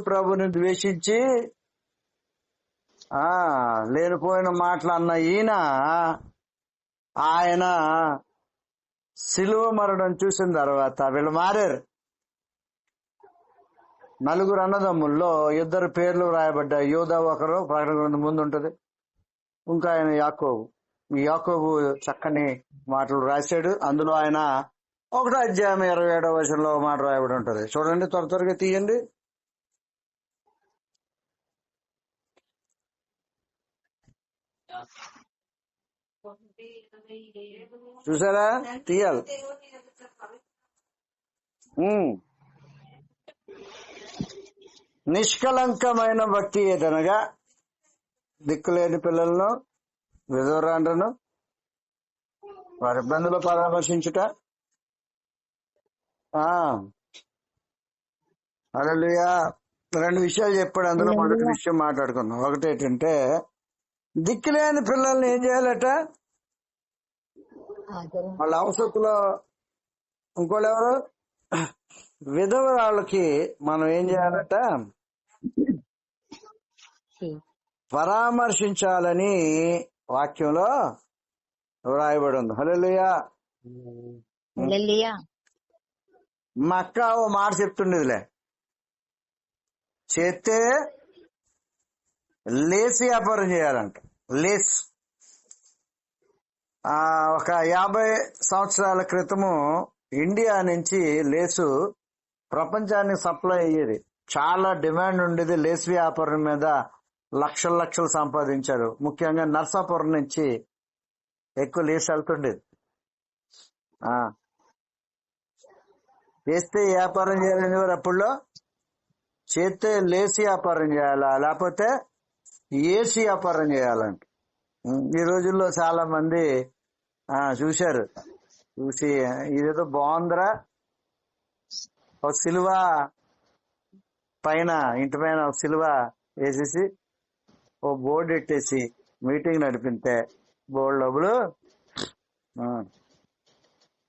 ప్రభుని ద్వేషించి ఆ లేనిపోయిన మాటలు అన్న ఈయన ఆయన సిలువ మరణం చూసిన తర్వాత వీళ్ళు మారారు. నలుగురు అన్నదమ్ముల్లో ఇద్దరు పేర్లు రాయబడ్డ యోధా ఒకరు ప్రకటన ముందు ఉంటది ఇంకా ఆయన యాకోబు. ఈ యాకోబు చక్కని మాటలు రాశాడు. అందులో ఆయన ఒకటో అధ్యాయం ఇరవై ఏడవ వచనంలో మాట రాయబడి ఉంటది. చూడండి త్వర త్వరగా తీయండి. చూసారా? తీయాలి. నిష్కలంకమైన భక్తి ఏదనగా? దిక్కులేని పిల్లలను విధవరాండ్రను వారి ఇబ్బందులు పరామర్శించుట. ఆ. హల్లెలూయా. రెండు విషయాలు చెప్పాడు. అందులో మొదటి విషయం మాట్లాడుకుందాం. ఒకటి ఏంటంటే దిక్కులేని పిల్లల్ని ఏం చేయాలట? వాళ్ళ అవసరంలో ఇంకోళ్ళు ఎవరు? విధవరాళ్ళకి మనం ఏం చేయాలట పరామర్శించాలని వాక్యంలో రాయబడి ఉంది. హల్లెలూయా. మా అక్క ఓ మాట చెప్తుండేదిలే. చేస్తే లేస్ వ్యాపారం చేయాలంట. లేస్. ఆ ఒక యాభై సంవత్సరాల క్రితము ఇండియా నుంచి లేసు ప్రపంచానికి సప్లై అయ్యేది. చాలా డిమాండ్ ఉండేది లేస్ వ్యాపారం మీద లక్షల లక్షలు సంపాదించారు. ముఖ్యంగా నర్సాపురం నుంచి ఎక్కువ లేస్ వెళ్తుండేది. ఆ. వ్యాపారం చేయాలని వారు అప్పుడులో చేస్తే లేసి వ్యాపారం చేయాలా? లేకపోతే ఏసీ వ్యాపారం చేయాలంటే? ఈ రోజుల్లో చాలా మంది ఆ చూశారు. చూసి ఇదేదో బాగుందిరా ఒక సిలువ పైన ఇంటి పైన ఒక సిలువ వేసేసి ఓ బోర్డు ఎట్టేసి మీటింగ్ నడిపితే బోర్డు డబ్బులు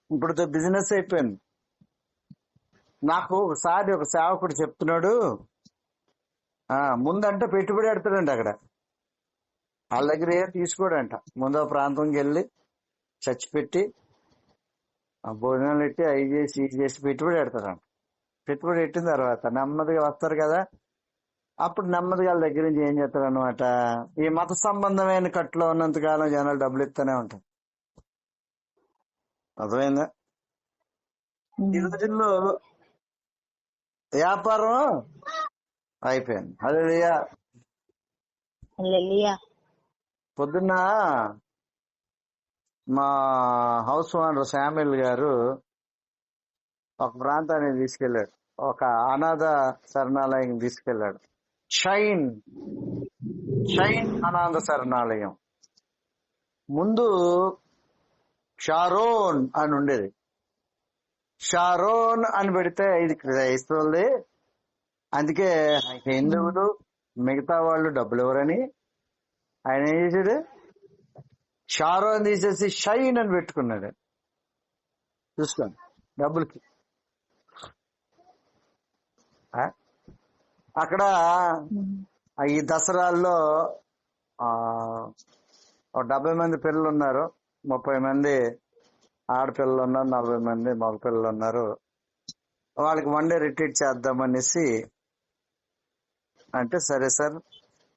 ఇప్పుడుతో ఇప్పుడు బిజినెస్ అయిపోయింది. నాకు ఒకసారి ఒక సేవకుడు చెప్తున్నాడు ఆ ముందంటే పెట్టుబడి పెడతాడండి అక్కడ. వాళ్ళ దగ్గర ఏం తీసుకోడంట. ముందు ప్రాంతంకి వెళ్ళి చచ్చి పెట్టి ఆ భోజనాలు పెట్టి అవి చేసి ఇది చేసి పెట్టుబడి పెడతారంట. పెట్టుబడి పెట్టిన తర్వాత నెమ్మదిగా వస్తారు కదా. అప్పుడు నెమ్మదిగా వాళ్ళ దగ్గర నుంచి ఏం చేస్తారు అనమాట ఈ మత సంబంధమైన కట్టులో ఉన్నంత కాలం జనాలు డబ్బులు ఇస్తూనే ఉంటారు. అర్థమైందా? ఈ రోజుల్లో వ్యాపారం అయిపోయింది. అదే పొద్దున్న మా హౌస్ ఓనర్ శామ్యుల్ గారు ఒక ప్రాంతానికి తీసుకెళ్ళాడు ఒక అనాథ శరణాలయం తీసుకెళ్ళాడు షైన్ షైన్ అనాథ శరణాలయం. ముందు షారోన్ అని ఉండేది. షారోన్ అని పెడితే ఇది క్రైస్తవులది. అందుకే హిందువులు మిగతా వాళ్ళు డబ్బులు ఇవ్వరని ఆయన ఏం చేశాడు? అని తీసేసి షైన్ అని పెట్టుకున్నాడు. చూసుకోండి డబ్బులకి. అక్కడ ఈ దసరాల్లో ఆ ఒక డెబ్బై మంది పిల్లలు ఉన్నారు. ముప్పై మంది ఆడపిల్లలు ఉన్నారు నలభై మంది మగ పిల్లలు ఉన్నారు. వాళ్ళకి వన్ డే రిట్రీట్ చేద్దామనేసి అంటే సరే సార్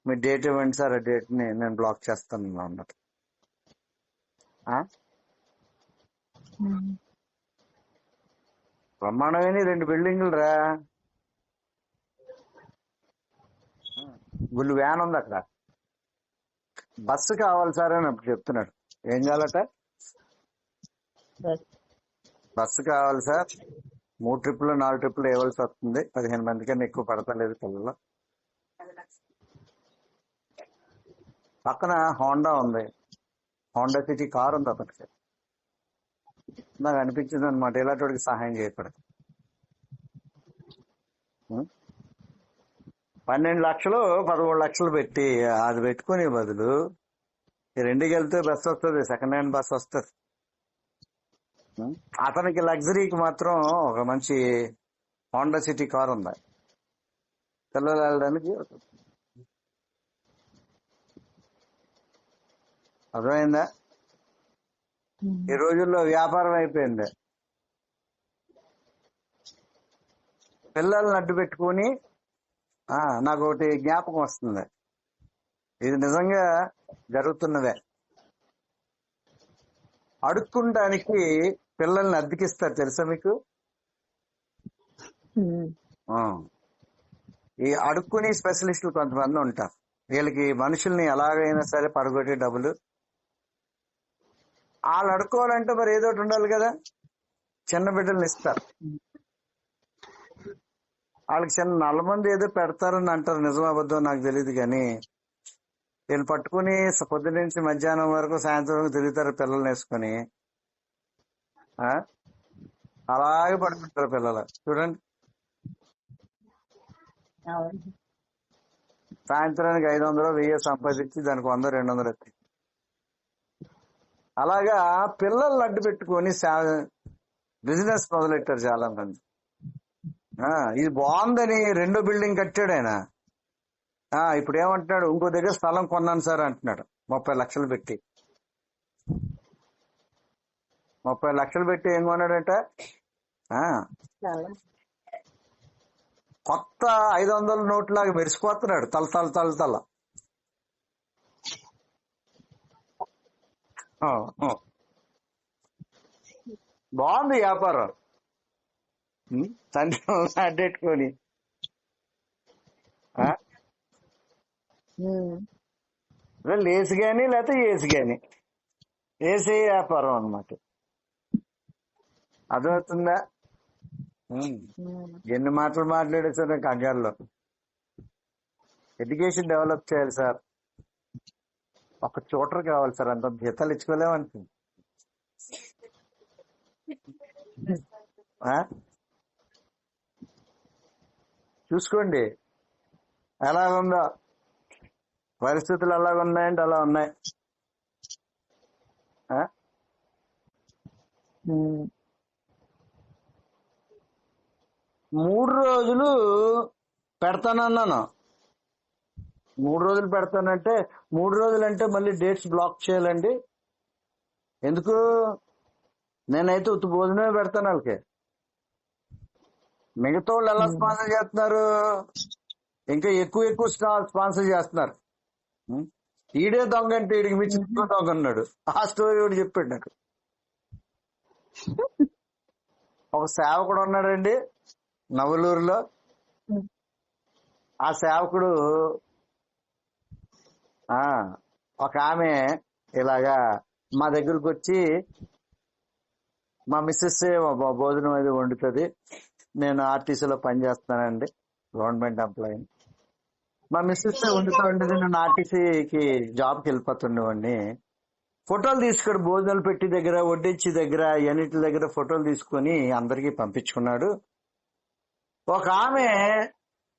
మీ డేట్ ఇవ్వండి సార్ ఆ డేట్ని నేను బ్లాక్ చేస్తాను అన్నట్టు? బ్రహ్మాండమైన రెండు బిల్డింగులు రా. గుళ్ళు వ్యాన్ ఉంది అక్కడ. బస్సు కావాలి సార్ అని అప్పుడు చెప్తున్నాడు. ఏం కావాలట? బస్సు కావాలి సార్. మూడు ట్రిప్పులు నాలుగు ట్రిప్పులు వేయవలసి వస్తుంది. పదిహేను మంది కన్నా ఎక్కువ పడతలేదు పిల్లలు. పక్కన హోండా ఉంది. హోండా సిటీ కార్ ఉంది అతనికి నాకు అనిపించింది అనమాట ఇలాంటి వాడికి సహాయం చేయకూడదు. పన్నెండు లక్షలు పదమూడు లక్షలు పెట్టి అది పెట్టుకునే బదులు రెండుకి వెళ్తే బస్ వస్తుంది సెకండ్ హ్యాండ్ బస్ వస్తుంది. అతనికి లగ్జరీకి మాత్రం ఒక మంచి హోండా సిటీ కార్ ఉంది. పిల్లలు వెళ్ళడానికి అర్థమైందా? ఈ రోజుల్లో వ్యాపారం అయిపోయింది. పిల్లల్ని అడ్డు పెట్టుకుని నాకు ఒకటి జ్ఞాపకం వస్తుంది. ఇది నిజంగా జరుగుతున్నదే. అడుక్కుంటానికి పిల్లల్ని అద్దెకిస్తారు తెలుసా మీకు. ఈ అడుక్కుని స్పెషలిస్టులు కొంతమంది ఉంటారు. వీళ్ళకి మనుషుల్ని ఎలాగైనా సరే పడగొట్టే డబ్బులు వాళ్ళు అడుక్కోవాలంటే మరి ఏదో ఒకటి ఉండాలి కదా. చిన్న బిడ్డల్ని ఇస్తారు. వాళ్ళకి చిన్న నల్ల మంది ఏదో పెడతారని అంటారు. నిజం అబద్ధం నాకు తెలియదు కానీ వీళ్ళు పట్టుకుని పొద్దున్న నుంచి మధ్యాహ్నం వరకు సాయంత్రం వరకు తిరుగుతారు పిల్లల్ని వేసుకుని. ఆ? అలాగే పడుకుంటారు పిల్లలు. చూడండి. సాయంత్రానికి ఐదు వందలు వెయ్యి సంపాదించి దానికి వంద రెండు వందలు ఎత్తి అలాగా పిల్లల్ని అడ్డు పెట్టుకొని బిజినెస్ మొదలెట్టారు చాలా మంది ఆ, ఇది బాగుందని రెండో బిల్డింగ్ కట్టాడు ఆయన. ఆ, ఇప్పుడు ఏమంటున్నాడు ఇంకో దగ్గర స్థలం కొన్నాను సార్ అంటున్నాడు ముప్పై లక్షలు పెట్టి. ముప్పై లక్షలు పెట్టి ఏం కొన్నాడంట? కొత్త ఐదు వందల నోట్లాగా మెరిసిపోతున్నాడు తల తల తల తల ఆ, ఆ. బాగుంది వ్యాపారం? తండ్రి అడ్డెట్టుకొని. లేసి గాని లేకపోతే ఏసి గాని. ఏసీ వ్యాపారం అన్నమాట. అర్థమవుతుందా. ఎన్ని మాటలు మాట్లాడేసారు కంగారులో. ఎడ్యుకేషన్ డెవలప్ చేయాలి సార్. ఒక చోటర్ కావాలి సార్ అంత జీతాలు ఇచ్చుకోలేమనుకుంది ఆ? చూసుకోండి. ఎలా ఉందో. పరిస్థితులు ఎలా ఉన్నాయంటే అలా ఉన్నాయి. మూడు రోజులు పెడతానన్నాను. మూడు రోజులు పెడతానంటే మూడు రోజులు అంటే మళ్ళీ డేట్స్ బ్లాక్ చేయాలండి. ఎందుకు? నేనైతే ఉత్తి భోజనమే పెడతాను వాళ్ళకి. మిగతా వాళ్ళు ఎలా స్పాన్సర్ చేస్తున్నారు? ఇంకా ఎక్కువ ఎక్కువ స్పాన్సర్ చేస్తున్నారు? ఈడే దొంగ అంటే ఈడికి మించి దొంగ అన్నాడు ఆ స్టోరీ కూడా చెప్పాడు నాకు. ఒక సేవకుడు ఉన్నాడండి నవలూరులో. ఆ సేవకుడు ఆ ఒక ఆమె ఇలాగా మా దగ్గరకు వచ్చి మా మిస్సెస్ భోజనం అది వండుతుంది. నేను ఆర్టీసీలో పనిచేస్తానండి గవర్నమెంట్ ఎంప్లాయీ. మా మిస్సెస్ వండుతూ ఉండేది నేను ఆర్టీసీకి జాబ్కి వెళ్ళిపోతుండేవాడిని. ఫోటోలు తీసుకొని భోజనాలు పెట్టి దగ్గర వడ్డించి దగ్గర అన్నిటి దగ్గర ఫోటోలు తీసుకొని అందరికి పంపించుకున్నాడు. ఒక ఆమె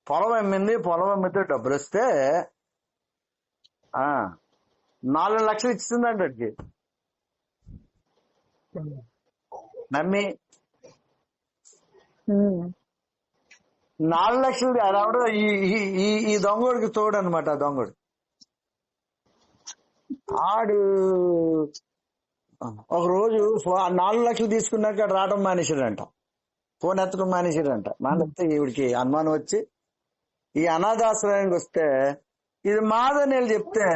పొలం అమ్మింది పొలం అమ్మితే డబ్బులు వస్తే నాలుగు లక్షలు ఇచ్చిందండి వాడికి నమ్మి. నాలుగు లక్షలు ఆవిడ ఈ ఈ- దొంగోడికి తోడు అనమాట ఆ దొంగడు. ఆడు ఒక రోజు నాలుగు లక్షలు తీసుకున్నాక రావడం మానేశాడంట. ఫోన్ ఎత్తడం మానేశాడంట. మానేస్తే ఈవిడికి అనుమానం వచ్చి ఈ అనాథాశ్రయానికి వస్తే ఇది మాదని చెప్తే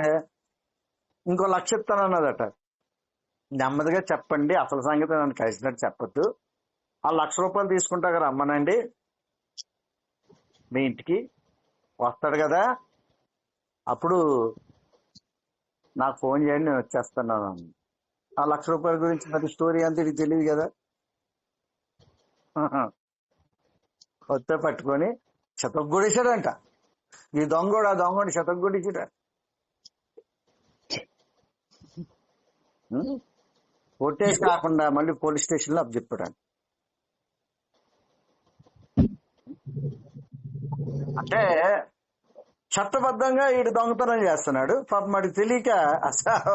ఇంకో లక్ష ఇస్తాను అన్నదట. నెమ్మదిగా చెప్పండి అసలు సంగతి నన్ను కలిసినట్టు చెప్పొద్దు. ఆ లక్ష రూపాయలు తీసుకుంటా రమ్మనండి. మీ ఇంటికి వస్తాడు కదా. అప్పుడు నాకు ఫోన్ చేయండి నేను వచ్చేస్తాను ఆ లక్ష రూపాయల గురించి మరి స్టోరీ అంతా తెలియదు కదా. కొత్త పట్టుకొని శతగొడేశాడంట ఈ దొంగోడు ఆ దొంగోడు శతగొడేసాడు కొట్టేసి కాకుండా మళ్ళీ పోలీస్ స్టేషన్లో చెప్పాడు అంటే చట్టబద్ధంగా ఈడు దొంగతనం చేస్తున్నాడు పాప మరి తెలియక అసలు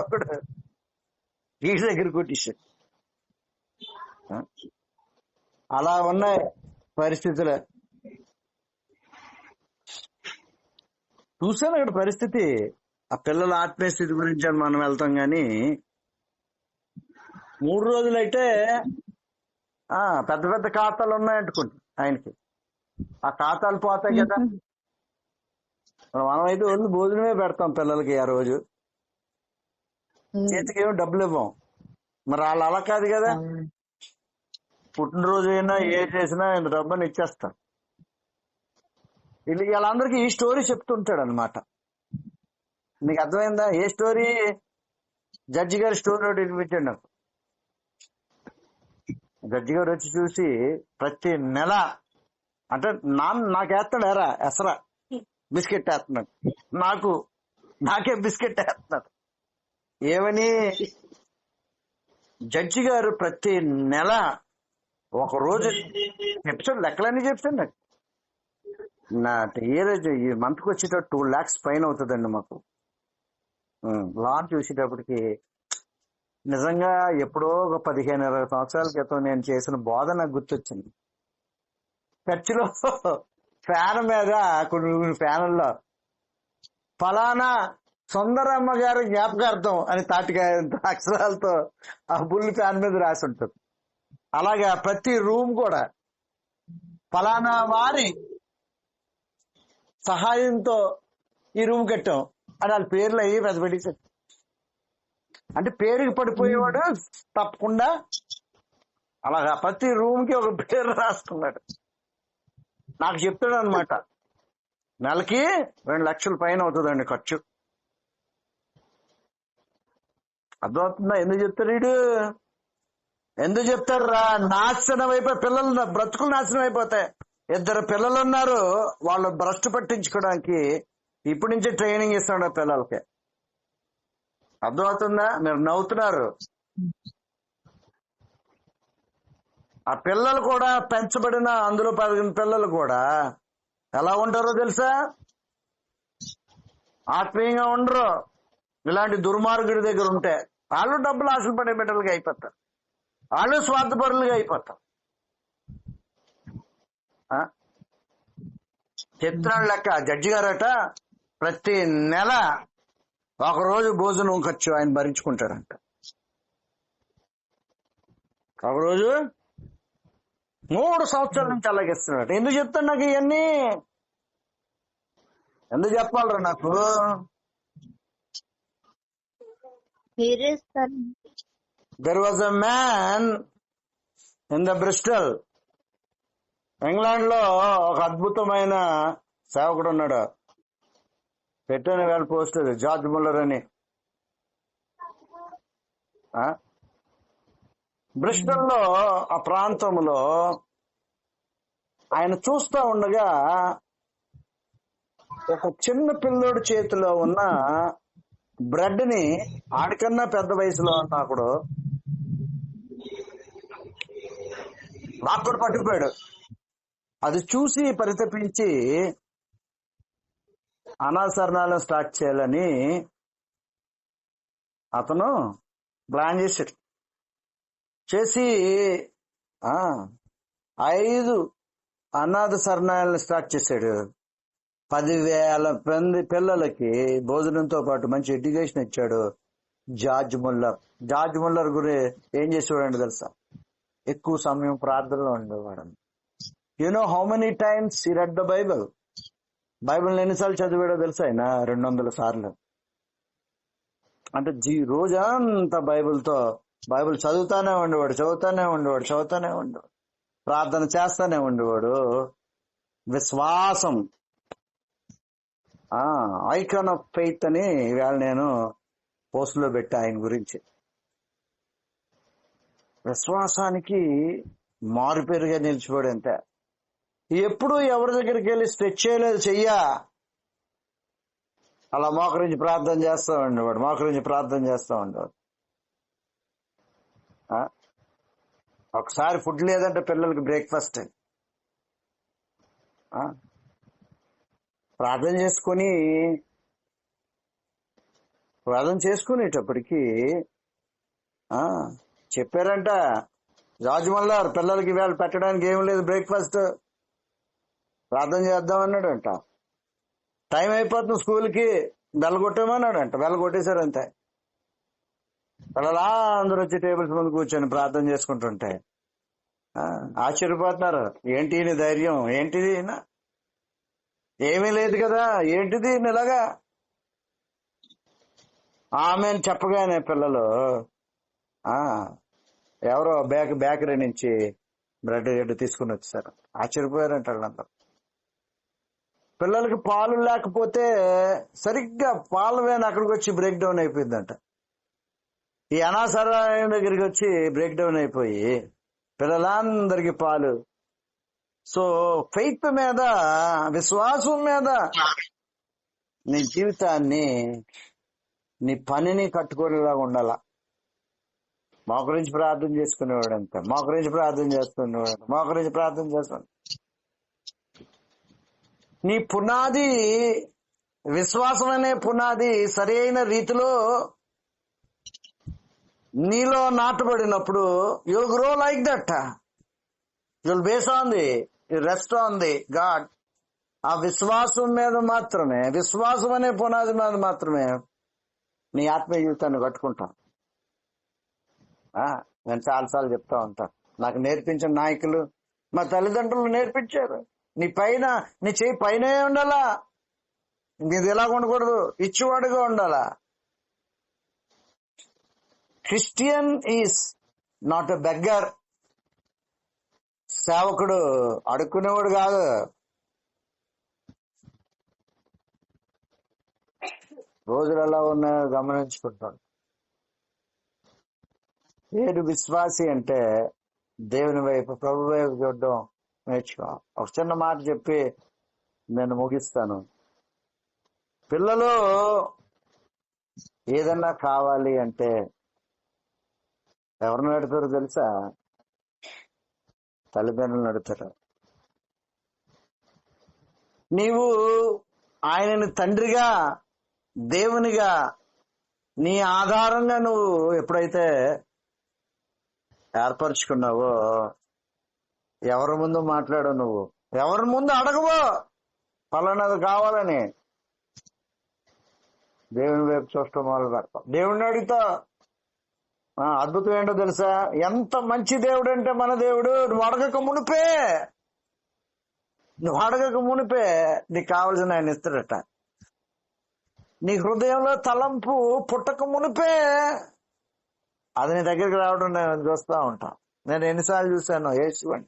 వీడి దగ్గర కొట్టేశాడు? అలా ఉన్నాయి పరిస్థితులు చూసాను అక్కడ పరిస్థితి. ఆ పిల్లల ఆత్మీయ స్థితి గురించి అని మనం వెళ్తాం గాని మూడు రోజులైతే ఆ పెద్ద పెద్ద ఖాతాలు ఉన్నాయంటుకుంటా ఆయనకి. ఆ ఖాతాలు పోతాయి కదా. మరి మనమైతే ఓన్లీ భోజనమే పెడతాం పిల్లలకి ఆ రోజు. చేతికి ఏమో డబ్బులు ఇవ్వం. మరి వాళ్ళు అలా కాదు కదా. పుట్టినరోజు అయినా ఏ చేసినా ఆయన డబ్బుని ఇచ్చేస్తారు వీళ్ళు వీళ్ళందరికీ ఈ స్టోరీ చెప్తుంటాడు అనమాట నీకు అర్థమైందా? ఏ స్టోరీ? జడ్జి గారి స్టోరీ ఒకటి వినిపించండి నాకు. జడ్జి గారు వచ్చి చూసి ప్రతి నెల అంటే నా నాకేస్తాడు ఎరా ఎసరా? బిస్కెట్ వేస్తున్నాడు. నాకు నాకే బిస్కెట్ వేస్తున్నాడు. ఏమని? జడ్జి గారు ప్రతి నెల ఒక రోజు ఎపిసోడ్ లెక్కలన్నీ చెప్తాడు నాకు. నా ఏ రోజు ఈ మంత్కి వచ్చేటప్పుడు టూ ల్యాక్స్ పైన అవుతుందండి మాకు. లాన్ చూసేటప్పటికి నిజంగా ఎప్పుడో ఒక పదిహేను ఇరవై సంవత్సరాల క్రితం నేను చేసిన బోధ నాకు గుర్తొచ్చింది. చర్చిలో ఫ్యాన్ మీద కొన్ని ఫ్యాన్ల్లో ఫలానా సుందరమ్మ గారి జ్ఞాపకార్థం అని తాటిగా అక్షరాలతో ఆ బుల్ ఫ్యాన్ మీద రాసి ఉంటుంది. అలాగా ప్రతి రూమ్ కూడా ఫలానా వారి సహాయంతో ఈ రూమ్ కట్టాం. అని వాళ్ళ పేర్లు అయ్యి పెద్ద పెట్టేశారు. అంటే పేరుకి పడిపోయేవాడు తప్పకుండా అలాగా ప్రతి రూమ్కి ఒక పేరు రాసుకున్నాడు. నాకు చెప్తాడు అనమాట నెలకి రెండు లక్షల పైన అవుతుందండి ఖర్చు. అర్థమవుతుందా? ఎందుకు చెప్తాడు వీడు? ఎందుకు చెప్తారు రా నాశనం అయిపోయి పిల్లలు బ్రతుకులు నాశనం అయిపోతాయి. ఇద్దరు పిల్లలు ఉన్నారు వాళ్ళు భ్రష్టు పట్టించుకోవడానికి ఇప్పటి నుంచే ట్రైనింగ్ ఇస్తున్నాడు ఆ పిల్లలకి. అర్థమవుతుందా? మీరు నవ్వుతున్నారు. ఆ పిల్లలు కూడా పెంచబడిన అందులో పెరిగిన పిల్లలు కూడా ఎలా ఉంటారో తెలుసా? ఆత్మీయంగా ఉండరు. ఇలాంటి దుర్మార్గుడి దగ్గర ఉంటే వాళ్ళు డబ్బులు ఆశలు పడే బిడ్డలుగా అయిపోతారు. వాళ్ళు స్వార్థపరులుగా అయిపోతారు. చెప్తున్నాడు లెక్క జడ్జి గారట ప్రతి నెల ఒక రోజు భోజనం ఖర్చు ఆయన భరించుకుంటాడంట ఒక రోజు మూడు సంవత్సరాల నుంచి అలాగిస్తున్నాడు ఎందుకు చెప్తాను నాకు ఇవన్నీ? ఎందుకు చెప్పాలరా నాకు? There was a man in the Bristol ఇంగ్లాండ్లో ఒక అద్భుతమైన సేవకుడు ఉన్నాడు. పెట్టిన వేళ పోస్ట్ జార్జ్ ముల్లర్ అని. ఆ? లో ఆ ప్రాంతంలో ఆయన చూస్తా ఉండగా ఒక చిన్న పిల్లోడి చేతిలో ఉన్న బ్రెడ్ని ఆడికన్నా పెద్ద వయసులో ఉన్నప్పుడు నాకు కూడా పట్టుకుపోయాడు. అది చూసి పరితపించి అనాసరణాలను స్టార్ట్ చేయాలని అతను ప్లాన్ చేశాడు. చేసి ఆ ఐదు అనాథ శరణాలను స్టార్ట్ చేశాడు. పదివేల మంది పిల్లలకి భోజనంతో పాటు మంచి ఎడ్యుకేషన్ ఇచ్చాడు జార్జ్ ముల్లర్. జార్జ్ ముల్లర్ గురి ఏం చేసేవాడు తెలుసా? ఎక్కువ సమయం ప్రార్థనలో ఉండేవాడు you know how many times he read the Bible Bible ఎన్నిసార్లు చదివాడో తెలుసా ఆయన? రెండు వందల సార్లు. అంటే జీ రోజంతా బైబిల్తో బైబిల్ చదువుతానే ఉండేవాడు చదువుతానే ఉండేవాడు చదువుతానే ఉండేవాడు. ప్రార్థన చేస్తానే ఉండేవాడు. విశ్వాసం. ఆ ఐకాన్ ఆఫ్ ఫెయిత్ అని ఇవాళ నేను పోస్ట్లో పెట్టా ఆయన గురించి. విశ్వాసానికి మారుపేరుగా నిలిచిపోడు అంతే ఎప్పుడు ఎవరి దగ్గరికి వెళ్ళి స్ట్రెచ్ చేయలేదు చెయ్యా. అలా మోకరించి ప్రార్థన చేస్తా ఉండేవాడు మోకరించి ప్రార్థన చేస్తా ఉండేవాడు ఒకసారి ఫుడ్ లేదంటే పిల్లలకి బ్రేక్ఫాస్ట్. ప్రార్థన చేసుకొని ప్రార్థన చేసుకునేటప్పటికి ఆ? చెప్పారంట జార్జ్ పిల్లలకి వేళ పెట్టడానికి ఏం లేదు బ్రేక్ఫాస్ట్. ప్రార్థన చేద్దాం అన్నాడంట. టైం అయిపోతుంది స్కూల్కి బెల్ల కొట్టేమన్నాడంట. బెల్ల అంతే అలా అందరూ వచ్చి టేబుల్స్ ముందు కూర్చొని ప్రార్థన చేసుకుంటుంటే ఆ, ఆశ్చర్యపోతున్నారు. ఏంటి ధైర్యం? ఏంటిది ఏమీ లేదు కదా. ఏంటిది ఇలాగా? ఆమె చెప్పగానే పిల్లలు ఆ ఎవరో బేక బేకరీ నుంచి బ్రెడ్ గడ్డ తీసుకుని వచ్చేసారు ఆశ్చర్యపోయారంట వాళ్ళందరూ. పిల్లలకి పాలు లేకపోతే సరిగ్గా పాలు వేన అక్కడికి వచ్చి బ్రేక్ డౌన్ అయిపోయిందంట. ఈ అనాసరాయం దగ్గరికి వచ్చి బ్రేక్ డౌన్ అయిపోయి పిల్లలందరికి పాలు. సో ఫెయిత్ మీద విశ్వాసం మీద నీ జీవితాన్ని నీ పనిని కట్టుకునేలాగా ఉండాల. మా గురించి ప్రార్థన చేసుకునేవాడు అంత మా గురించి ప్రార్థన చేసుకునేవాడు మా గురించి ప్రార్థన చేసుకుని నీ పునాది విశ్వాసం అనే పునాది సరైన రీతిలో నీలో నాటబడినప్పుడు you'll grow like that you'll base on the rest on the God ఆ విశ్వాసం మీద మాత్రమే విశ్వాసం అనే పునాది మీద మాత్రమే నీ ఆత్మీయ జీవితాన్ని కట్టుకుంటాం. ఆ, నేను చాలాసార్లు చెప్తా ఉంటాను నాకు నేర్పించిన నాయకులు మా తల్లిదండ్రులు నేర్పించారు. నీ పైన నీ చేయి పైన ఉండాలా? నీది ఎలా ఉండకూడదు? ఇచ్చివాడుగా ఉండాలా? Christian is not a beggar. సేవకుడు అడుక్కునేవాడు కాదు. రోజులు ఎలా ఉన్నాయో గమనించుకుంటాడు. ఏడు విశ్వాసి అంటే దేవుని వైపు ప్రభు వైపు చూడడం నేర్చుకో. ఒక చిన్న మాట చెప్పి నేను ముగిస్తాను. పిల్లలు ఏదన్నా కావాలి అంటే ఎవరిని నడుతారో తెలుసా? తల్లిదండ్రులు నడుపుతారు. నీవు ఆయనని తండ్రిగా దేవునిగా నీ ఆధారంగా నువ్వు ఎప్పుడైతే ఏర్పరచుకున్నావో ఎవరి ముందు మాట్లాడు నువ్వు. ఎవరి ముందు అడగవో. పలానాది కావాలని. దేవుని వైపు చూస్తాం మొదలు పెడతాం. దేవుడిని అడిగితే. అద్భుతం ఏంటో తెలుసా? ఎంత మంచి దేవుడు అంటే మన దేవుడు నువ్వు అడగక మునిపే. నువ్వు అడగక మునిపే. నీకు కావాల్సిన ఆయన ఇస్తాడట. నీ హృదయంలో తలంపు పుట్టక మునిపే. అది నీ దగ్గరికి రావడం నేను చూస్తా ఉంటా. నేను ఎన్నిసార్లు చూశాను యేసువని.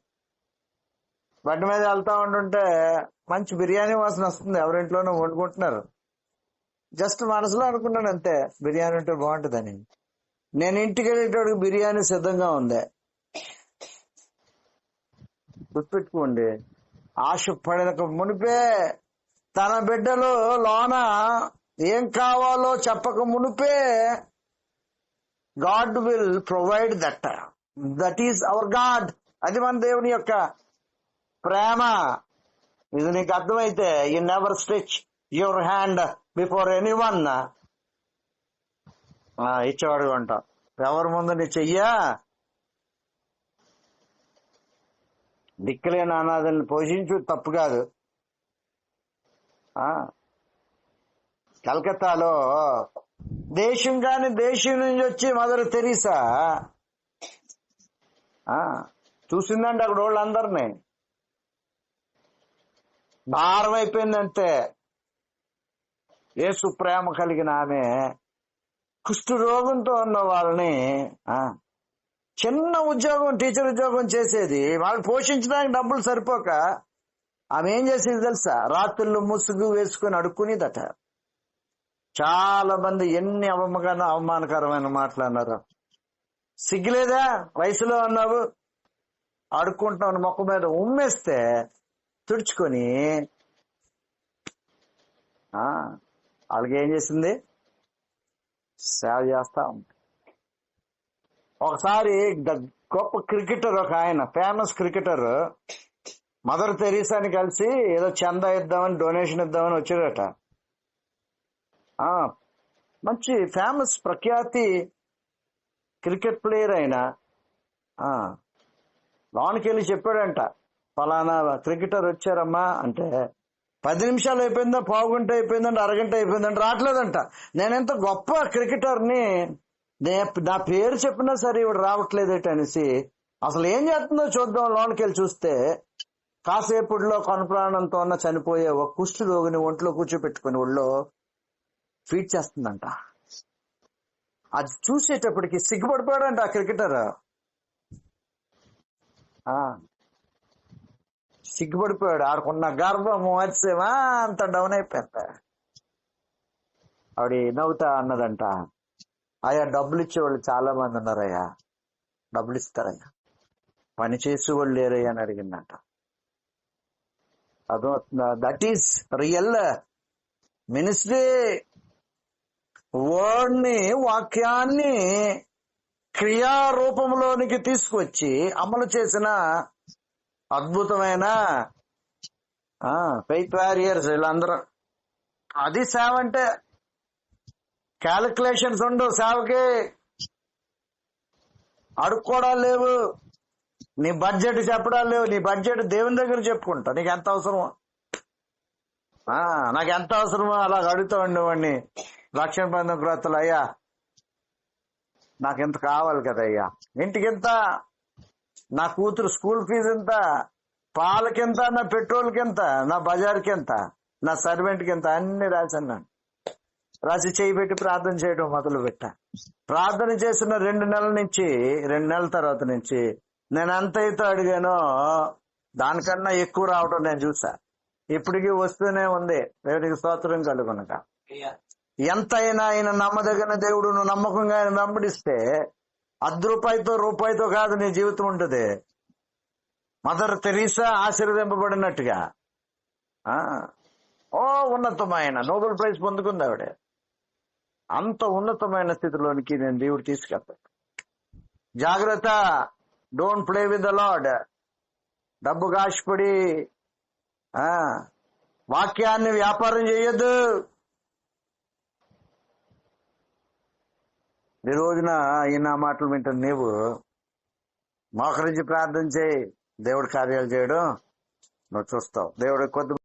బండి మీద వెళ్తా ఉంటుంటే మంచి బిర్యానీ వాసన వస్తుంది. ఎవరింట్లోనూ వండుకుంటున్నారు. జస్ట్ మనసులో అనుకున్నాను అంతే బిర్యానీ ఉంటే బాగుంటుందని. నేను ఇంటికి వెళ్ళేటోడికి బిర్యానీ సిద్ధంగా ఉంది. గుర్తుపెట్టుకోండి ఆశ పడక మునిపే తన బిడ్డలు లోన ఏం కావాలో చెప్పక మునిపే God will provide that. That is our God. అది మన దేవుని యొక్క ప్రేమ. ఇది నీకు అర్థమైతే you never stretch your hand before anyone ఇచ్చేవాడు అంట. ఎవరి ముందు నీ చెయ్యా? దిక్కులేని అనాథల్ని పోషించు తప్పు కాదు. ఆ కలకత్తాలో దేశం కాని దేశం నుంచి వచ్చి మదర్ తెరీసా? ఆ, చూసిందండి అక్కడ వాళ్ళందరినీ. భారమైపోయిందంటే ఏసు యేసు ప్రేమ కలిగిన ఆమె కుష్టు రోగంతో ఉన్న వాళ్ళని ఆ, చిన్న ఉద్యోగం టీచర్ ఉద్యోగం చేసేది వాళ్ళు పోషించడానికి డబ్బులు సరిపోక ఆమె ఏం చేసేది తెలుసా? రాత్రులు ముసుగు వేసుకుని అడుక్కునేదట. చాలా మంది ఎన్ని అవమాన అవమానకరమైన మాటలు అన్నారు సిగ్గులేదా? వయసులో ఉన్నావు? అడుక్కుంటావు మొక్క మీద ఉమ్మేస్తే తుడుచుకొని ఆ, వాళ్ళకి ఏం చేసింది సేవ చేస్తా ఉంది ఒకసారి గొప్ప క్రికెటర్ ఒక ఆయన ఫేమస్ క్రికెటర్ మదర్ తెరీసాని కలిసి ఏదో చందా ఇద్దామని డొనేషన్ ఇద్దామని వచ్చాడట. మంచి ఫేమస్ ప్రఖ్యాతి క్రికెట్ ప్లేయర్ అయిన లోనికి వెళ్ళి చెప్పాడంట ఫలానా క్రికెటర్ వచ్చారమ్మా అంటే పది నిమిషాలు అయిపోయిందా పావుగంట గంట అరగంట అయిపోయిందంటే రావట్లేదంట. నేనెంత గొప్ప క్రికెటర్ని నా పేరు చెప్పినా సరే ఇవి రావట్లేదేట అనేసి అసలు ఏం చేస్తుందో చూద్దాం లోనికి వెళ్ళి చూస్తే కాసేపుడిలో కొనప్రాణంతో ఉన్న చనిపోయే ఒక కుష్టి రోగిని ఒంట్లో కూర్చోపెట్టుకుని ఒళ్ళో ఫీడ్ చేస్తుందంట. అది చూసేటప్పటికి సిగ్గుపడిపోయాడంట ఆ క్రికెటర్. సిగ్గుపడిపోయాడు. ఆడుకున్న గర్భము మత్స్యమా అంత డౌన్ అయిపోయింది. ఆవిడ నవ్వుతా అన్నదంట. అయ్యా డబ్బులు ఇచ్చేవాళ్ళు చాలా మంది ఉన్నారయ్యా. డబ్బులు ఇస్తారయ్యా. పని చేసే వాళ్ళు లేరయ్యా అని అడిగిందంట. అదో దట్ ఈస్ రియల్ మినిస్ట్రీ వర్డ్ని వాక్యాన్ని క్రియారూపంలోనికి తీసుకొచ్చి అమలు చేసిన అద్భుతమైన ఫెయిత్ వారియర్స్ వీళ్ళందరూ. అది సేవ అంటే క్యాలిక్యులేషన్స్ ఉండవు సేవకి అడుక్కోవడాలు లేవు నీ బడ్జెట్ చెప్పడాలు లేవు నీ బడ్జెట్ దేవుని దగ్గర చెప్పుకుంటా. నీకు ఎంత అవసరమో. ఆ, నాకు ఎంత అవసరమో అలా అడుగుతా ఉండేవాడిని. లక్షణ బంధం క్రొత్తలు అయ్యా నాకు ఇంత కావాలి కదా అయ్యా ఇంటికింత నా కూతురు స్కూల్ ఫీజు ఎంత? పాలకింత? నా పెట్రోల్కి ఎంత నా బజార్కి ఎంత నా సర్వెంట్కి ఎంత అన్ని రాశాను నేను రాసి చేయి పెట్టి ప్రార్థన చేయడం మొదలు పెట్టా. ప్రార్థన చేసిన రెండు నెలల నుంచి రెండు నెలల తర్వాత నుంచి నేను ఎంత అయితే అడిగానో దానికన్నా ఎక్కువ రావడం నేను చూసా. ఇప్పటికీ వస్తూనే ఉంది. దేవుడికి స్తోత్రం కలుగునక ఎంతైనా ఆయన నమ్మదగిన దేవుడు నువ్వు నమ్మకంగా ఆయన వెంబడిస్తే అర్ధ రూపాయితో రూపాయితో కాదు నీ జీవితం ఉంటుంది. మదర్ తెరీసా ఆశీర్వదింపబడినట్టుగా. ఆ? ఓ ఉన్నతమైన నోబెల్ ప్రైజ్ పొందుకుంది ఆవిడ. అంత ఉన్నతమైన స్థితిలోనికి నేను దేవుడు తీసుకెళ్తాను జాగ్రత్త don't play with the Lord డబ్బు కాశపడి ఆ? వాక్యాన్ని వ్యాపారం చేయొద్దు. ఈ రోజున ఈ నా మాటలు వింటున్న నీవు మోకరించి ప్రార్థన చేయి. దేవుడి కార్యాలు చేయడం నువ్వు చూస్తావు. దేవుడు కొద్ది